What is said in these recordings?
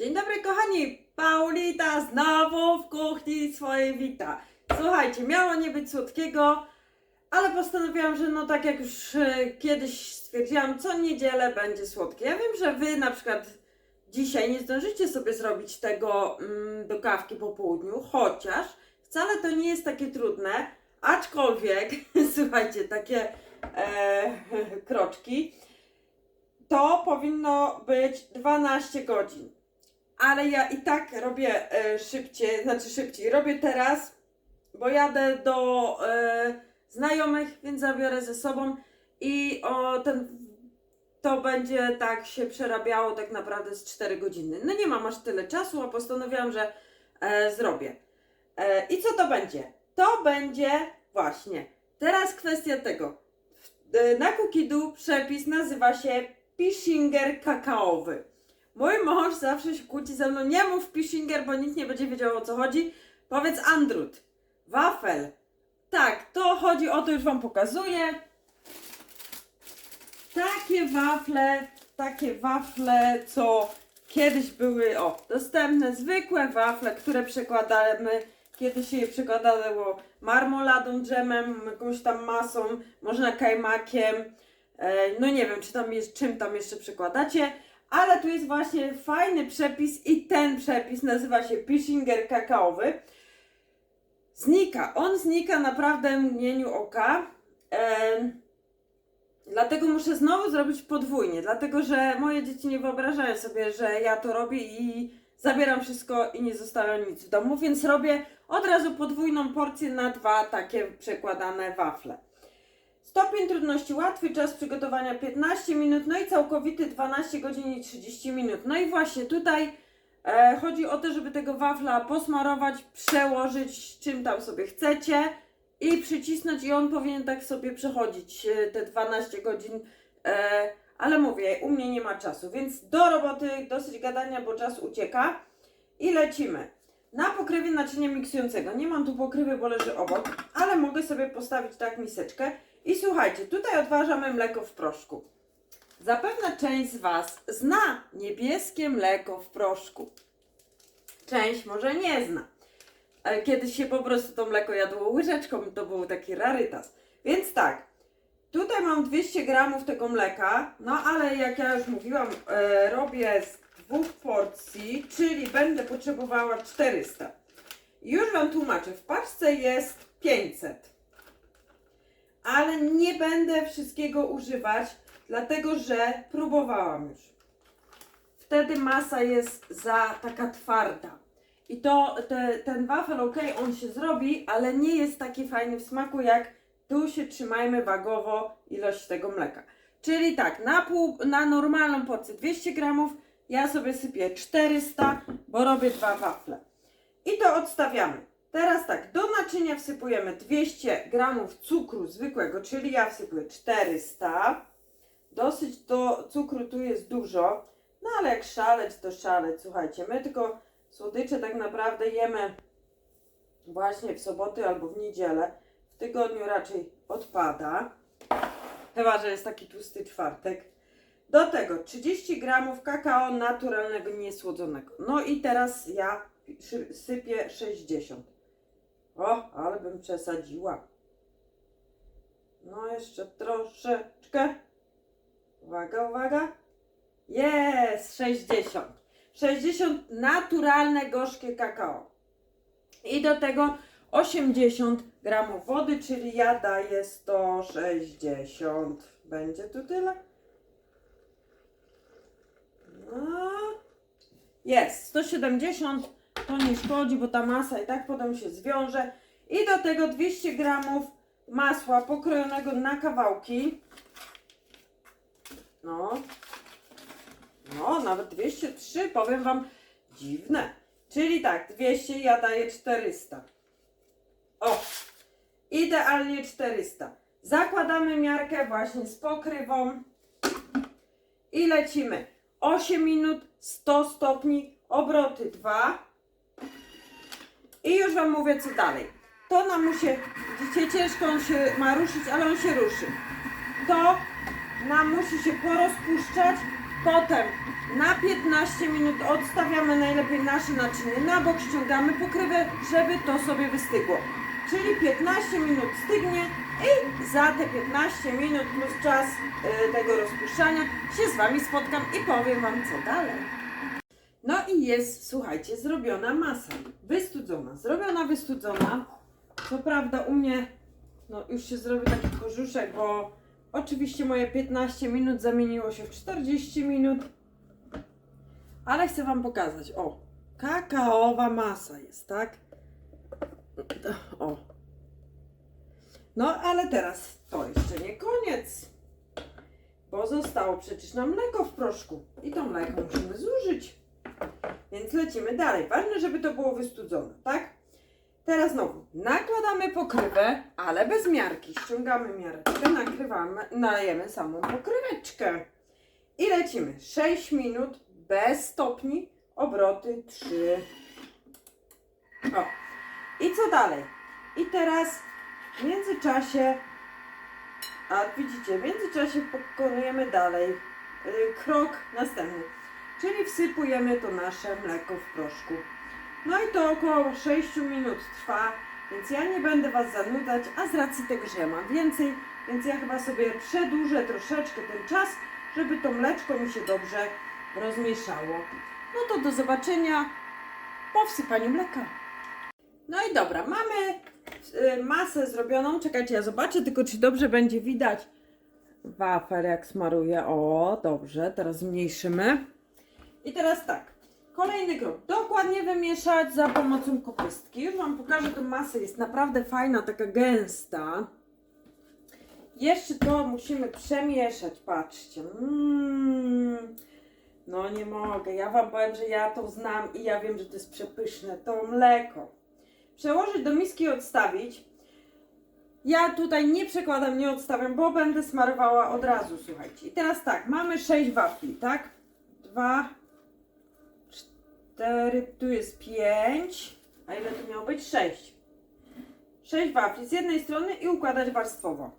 Dzień dobry kochani, Paulita znowu w kuchni swojej wita. Słuchajcie, miało nie być słodkiego, ale postanowiłam, że no tak jak już e, kiedyś stwierdziłam, co niedzielę będzie słodkie. Ja wiem, że wy na przykład dzisiaj nie zdążycie sobie zrobić tego mm, do kawki po południu, chociaż wcale to nie jest takie trudne, aczkolwiek, słuchajcie, takie e, kroczki, to powinno być 12 godzin. Ale ja i tak robię e, szybciej, znaczy szybciej, robię teraz, bo jadę do e, znajomych, więc zabiorę ze sobą i o, ten, to będzie tak się przerabiało tak naprawdę z 4 godziny. No nie mam aż tyle czasu, a postanowiłam, że e, zrobię. E, I co to będzie? To będzie właśnie, teraz kwestia tego. E, Na Kukidu przepis nazywa się Pishinger kakaowy. Mój mąż zawsze się kłóci ze mną, nie mów Pishinger, bo nikt nie będzie wiedział o co chodzi. Powiedz Andrut, wafel. Tak, to chodzi o to, już Wam pokazuję. Takie wafle, takie wafle, co kiedyś były, o, dostępne, zwykłe wafle, które przekładamy, kiedyś je przekładało marmoladą, dżemem, jakąś tam masą, można kajmakiem, e, no nie wiem, czy tam jest, czym tam jeszcze przekładacie, ale tu jest właśnie fajny przepis i ten przepis nazywa się Pishinger kakaowy. Znika, on znika naprawdę w mgnieniu oka. Dlatego muszę znowu zrobić podwójnie, dlatego że moje dzieci nie wyobrażają sobie, że ja to robię i zabieram wszystko i nie zostawiam nic w domu, więc robię od razu podwójną porcję na dwa takie przekładane wafle. Stopień trudności łatwy, czas przygotowania 15 minut, no i całkowity 12 godzin i 30 minut. No i właśnie tutaj e, chodzi o to, żeby tego wafla posmarować, przełożyć czym tam sobie chcecie i przycisnąć i on powinien tak sobie przechodzić e, te 12 godzin. E, ale mówię, u mnie nie ma czasu, więc do roboty dosyć gadania, bo czas ucieka. I lecimy. Na pokrywie naczynia miksującego. Nie mam tu pokrywy, bo leży obok, ale mogę sobie postawić tak miseczkę. I słuchajcie, tutaj odważamy mleko w proszku. Zapewne część z Was zna niebieskie mleko w proszku. Część może nie zna. E, Kiedyś się po prostu to mleko jadło łyżeczką, to był taki rarytas. Więc tak, tutaj mam 200 gramów tego mleka, no ale jak ja już mówiłam, e, robię z dwóch porcji, czyli będę potrzebowała 400. Już Wam tłumaczę, w paczce jest 500. Ale nie będę wszystkiego używać, dlatego że próbowałam już. Wtedy masa jest za taka twarda. I to te, ten wafel, ok, on się zrobi, ale nie jest taki fajny w smaku, jak tu się trzymajmy wagowo ilość tego mleka. Czyli tak, na, pół, na normalną porcję 200 gramów, ja sobie sypię 400, bo robię dwa wafle. I to odstawiamy. Teraz tak, do naczynia wsypujemy 200 gramów cukru zwykłego, czyli ja wsypuję 400. Dosyć do cukru tu jest dużo, no ale jak szaleć, to szaleć. Słuchajcie, my tylko słodycze tak naprawdę jemy właśnie w soboty albo w niedzielę. W tygodniu raczej odpada. Chyba, że jest taki tłusty czwartek. Do tego 30 gramów kakao naturalnego, niesłodzonego. No i teraz ja sypię 60. O, ale bym przesadziła. No jeszcze troszeczkę. Uwaga, uwaga. Jest 60. 60 naturalne gorzkie kakao. I do tego 80 gramów wody, czyli ja daję 160. Będzie tu tyle? No. Jest 170. To nie szkodzi, bo ta masa i tak potem się zwiąże. I do tego 200 gramów masła pokrojonego na kawałki. No, no, nawet 203, powiem Wam, dziwne. Czyli tak, 200, ja daję 400. O, idealnie 400. Zakładamy miarkę właśnie z pokrywą i lecimy. 8 minut, 100 stopni, obroty 2. I już Wam mówię co dalej. To nam musi, widzicie, ciężko on się ma ruszyć, ale on się ruszy. To nam musi się porozpuszczać Potem na 15 minut odstawiamy najlepiej nasze naczynie na bok, ściągamy pokrywę, żeby to sobie wystygło. Czyli 15 minut stygnie i za te 15 minut plus czas y, tego rozpuszczania się z Wami spotkam i powiem Wam co dalej. No i jest, słuchajcie, zrobiona masa. Wystudzona. Zrobiona, wystudzona. Co prawda u mnie no już się zrobił taki korzuszek, bo oczywiście moje 15 minut zamieniło się w 40 minut. Ale chcę Wam pokazać. O, kakaowa masa jest, tak? O. No, ale teraz to jeszcze nie koniec. Bo zostało przecież nam mleko w proszku. I to mleko musimy zużyć. Więc lecimy dalej. Ważne, żeby to było wystudzone, tak? Teraz znowu nakładamy pokrywę, ale bez miarki. Ściągamy miareczkę, nakrywamy, najemy samą pokryweczkę. I lecimy. 6 minut bez stopni, obroty 3. O. I co dalej? I teraz w międzyczasie, a widzicie, w międzyczasie pokonujemy dalej y, krok następny. Czyli wsypujemy to nasze mleko w proszku. No i to około 6 minut trwa, więc ja nie będę Was zanudzać, a z racji tego, że ja mam więcej, więc ja chyba sobie przedłużę troszeczkę ten czas, żeby to mleczko mi się dobrze rozmieszało. No to do zobaczenia po wsypaniu mleka. No i dobra, mamy y, masę zrobioną. Czekajcie, ja zobaczę tylko, czy dobrze będzie widać wafel, jak smaruję. O, dobrze, teraz zmniejszymy. I teraz tak, kolejny krok. Dokładnie wymieszać za pomocą kopystki. Już Wam pokażę tę masę, jest naprawdę fajna, taka gęsta. Jeszcze to musimy przemieszać, patrzcie. Mm. No nie mogę, ja Wam powiem, że ja to znam i ja wiem, że to jest przepyszne, to mleko. Przełożyć do miski i odstawić. Ja tutaj nie przekładam, nie odstawiam, bo będę smarowała od razu, słuchajcie. I teraz tak, mamy 6 wafli, tak? 2, 4, tu jest 5, a ile tu miało być? 6. 6 wafli z jednej strony i układać warstwowo.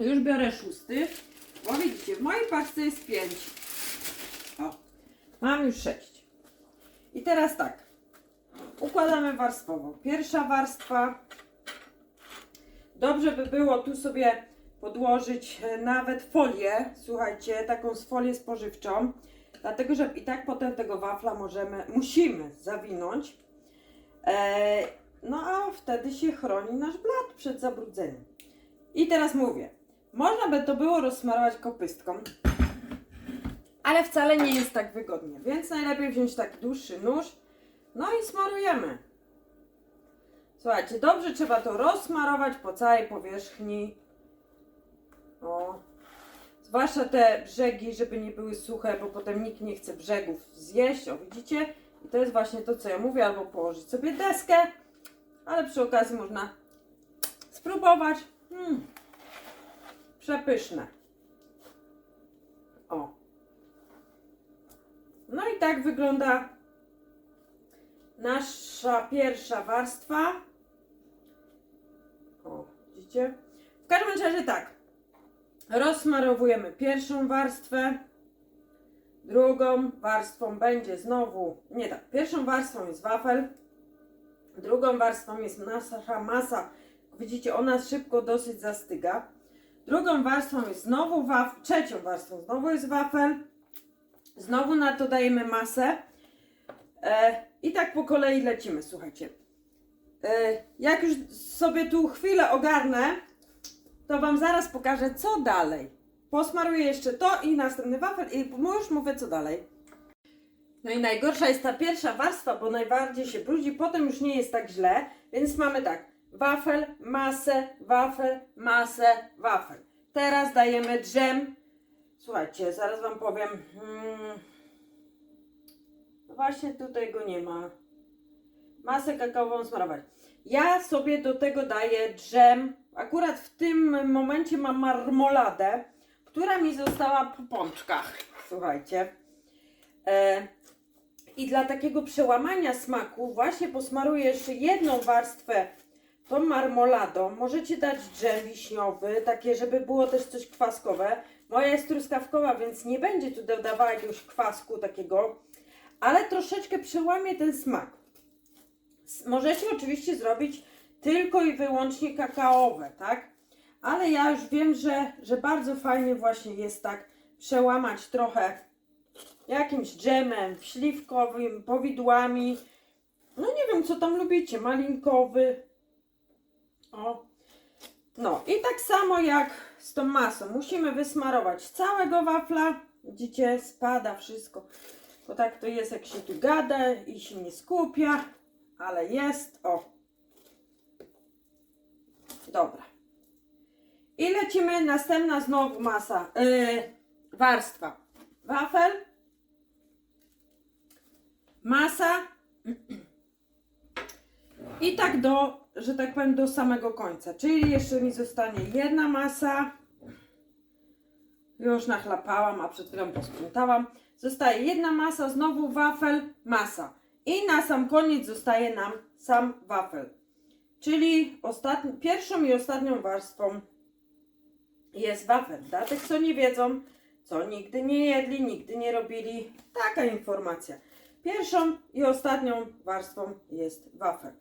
Już biorę szósty, bo widzicie, w mojej paczce jest 5. O, mam już 6. I teraz tak, układamy warstwowo. Pierwsza warstwa, dobrze by było tu sobie podłożyć e, nawet folię, słuchajcie, taką folię spożywczą, dlatego że i tak potem tego wafla możemy, musimy zawinąć. E, no a wtedy się chroni nasz blat przed zabrudzeniem. I teraz mówię, można by to było rozsmarować kopystką, ale wcale nie jest tak wygodnie, więc najlepiej wziąć taki dłuższy nóż, no i smarujemy. Słuchajcie, dobrze trzeba to rozsmarować po całej powierzchni. Zwłaszcza te brzegi, żeby nie były suche, bo potem nikt nie chce brzegów zjeść. O, widzicie? I to jest właśnie to, co ja mówię, albo położyć sobie deskę, ale przy okazji można spróbować. Mm. Przepyszne. O. No i tak wygląda nasza pierwsza warstwa. O, widzicie? W każdym razie tak. Rozsmarowujemy pierwszą warstwę. Drugą warstwą będzie znowu, nie tak, pierwszą warstwą jest wafel, drugą warstwą jest nasza masa. Widzicie, ona szybko dosyć zastyga. Drugą warstwą jest znowu wafel, trzecią warstwą znowu jest wafel. Znowu na to dajemy masę. E, I tak po kolei lecimy, słuchajcie. E, jak już sobie tu chwilę ogarnę, to Wam zaraz pokażę, co dalej. Posmaruję jeszcze to i następny wafel i już mówię, co dalej. No i najgorsza jest ta pierwsza warstwa, bo najbardziej się brudzi, potem już nie jest tak źle, więc mamy tak, wafel, masę, wafel, masę, wafel. Teraz dajemy dżem. Słuchajcie, zaraz Wam powiem. Hmm. Właśnie tutaj go nie ma. Masę kakaową smarować. Ja sobie do tego daję dżem. Akurat w tym momencie mam marmoladę, która mi została po pączkach. Słuchajcie. E, I dla takiego przełamania smaku właśnie posmaruję jeszcze jedną warstwę tą marmoladą. Możecie dać dżem wiśniowy, takie żeby było też coś kwaskowe. Moja jest truskawkowa, więc nie będzie tu dodawała jakiegoś kwasku takiego, ale troszeczkę przełamie ten smak. Możecie oczywiście zrobić tylko i wyłącznie kakaowe, tak? Ale ja już wiem, że, że bardzo fajnie właśnie jest tak przełamać trochę jakimś dżemem śliwkowym, powidłami. No nie wiem, co tam lubicie, malinkowy. O. No i tak samo jak z tą masą. Musimy wysmarować całego wafla. Widzicie, spada wszystko. Bo tak to jest, jak się tu gada i się nie skupia. Ale jest, o. Dobra. I lecimy, następna znowu masa, yy, warstwa. Wafel, masa i tak do, że tak powiem, do samego końca. Czyli jeszcze mi zostanie jedna masa. Już nachlapałam, a przed chwilą posprzątałam. Zostaje jedna masa, znowu wafel, masa. I na sam koniec zostaje nam sam wafel. Czyli ostatni, pierwszą i ostatnią warstwą jest wafel. Dla tych, co nie wiedzą, co nigdy nie jedli, nigdy nie robili, taka informacja. Pierwszą i ostatnią warstwą jest wafel.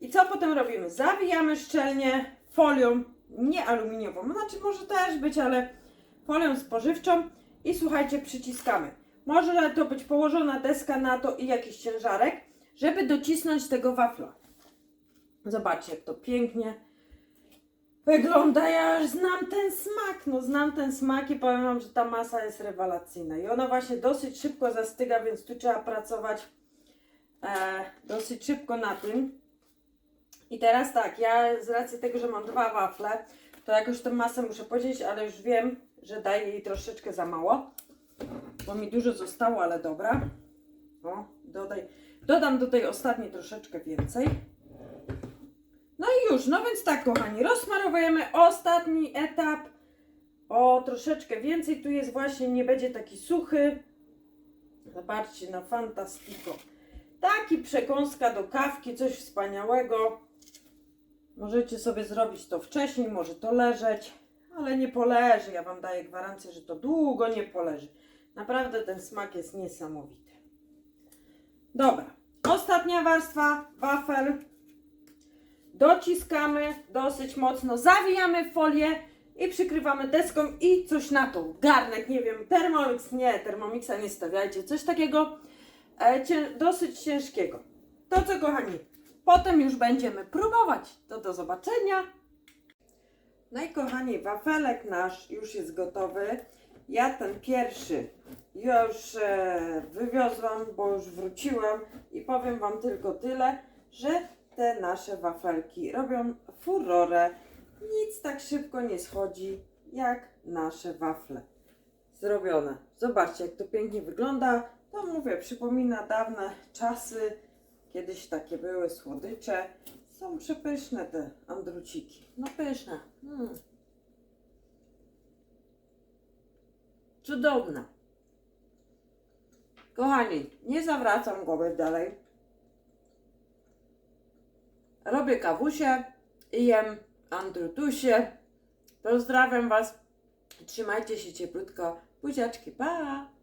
I co potem robimy? Zawijamy szczelnie folią, nie aluminiową, znaczy może też być, ale folią spożywczą i słuchajcie, przyciskamy. Może to być położona deska na to i jakiś ciężarek, żeby docisnąć tego wafla. Zobaczcie, jak to pięknie wygląda. Ja już znam ten smak. No, znam ten smak i powiem Wam, że ta masa jest rewelacyjna. I ona właśnie dosyć szybko zastyga, więc tu trzeba pracować e, dosyć szybko na tym. I teraz tak, ja z racji tego, że mam dwa wafle, to jakoś tę masę muszę podzielić, ale już wiem, że daję jej troszeczkę za mało. Bo mi dużo zostało, ale dobra. O, dodaj. Dodam do tej ostatniej troszeczkę więcej. No i już, no więc tak kochani, rozsmarowujemy ostatni etap o troszeczkę więcej. Tu jest właśnie, nie będzie taki suchy. Zobaczcie na fantastico. Taki przekąska do kawki, coś wspaniałego. Możecie sobie zrobić to wcześniej, może to leżeć, ale nie poleży. Ja Wam daję gwarancję, że to długo nie poleży. Naprawdę ten smak jest niesamowity. Dobra, ostatnia warstwa, wafel. Dociskamy dosyć mocno, zawijamy folię i przykrywamy deską i coś na to. Garnek, nie wiem, Thermomix, nie, Thermomixa nie stawiajcie, coś takiego e, cię, dosyć ciężkiego. To co kochani, potem już będziemy próbować. To do zobaczenia. No i kochani, wafelek nasz już jest gotowy. Ja ten pierwszy już e, wywiozłam, bo już wróciłam i powiem Wam tylko tyle, że te nasze wafelki robią furorę. Nic tak szybko nie schodzi jak nasze wafle zrobione. Zobaczcie, jak to pięknie wygląda. To mówię, przypomina dawne czasy. Kiedyś takie były słodycze. Są przepyszne te andruciki. No pyszne. Mm. Cudowne. Kochani, nie zawracam głowy dalej. Robię kawusie i jem andrutusie. Pozdrawiam Was. Trzymajcie się cieplutko. Buziaczki, pa!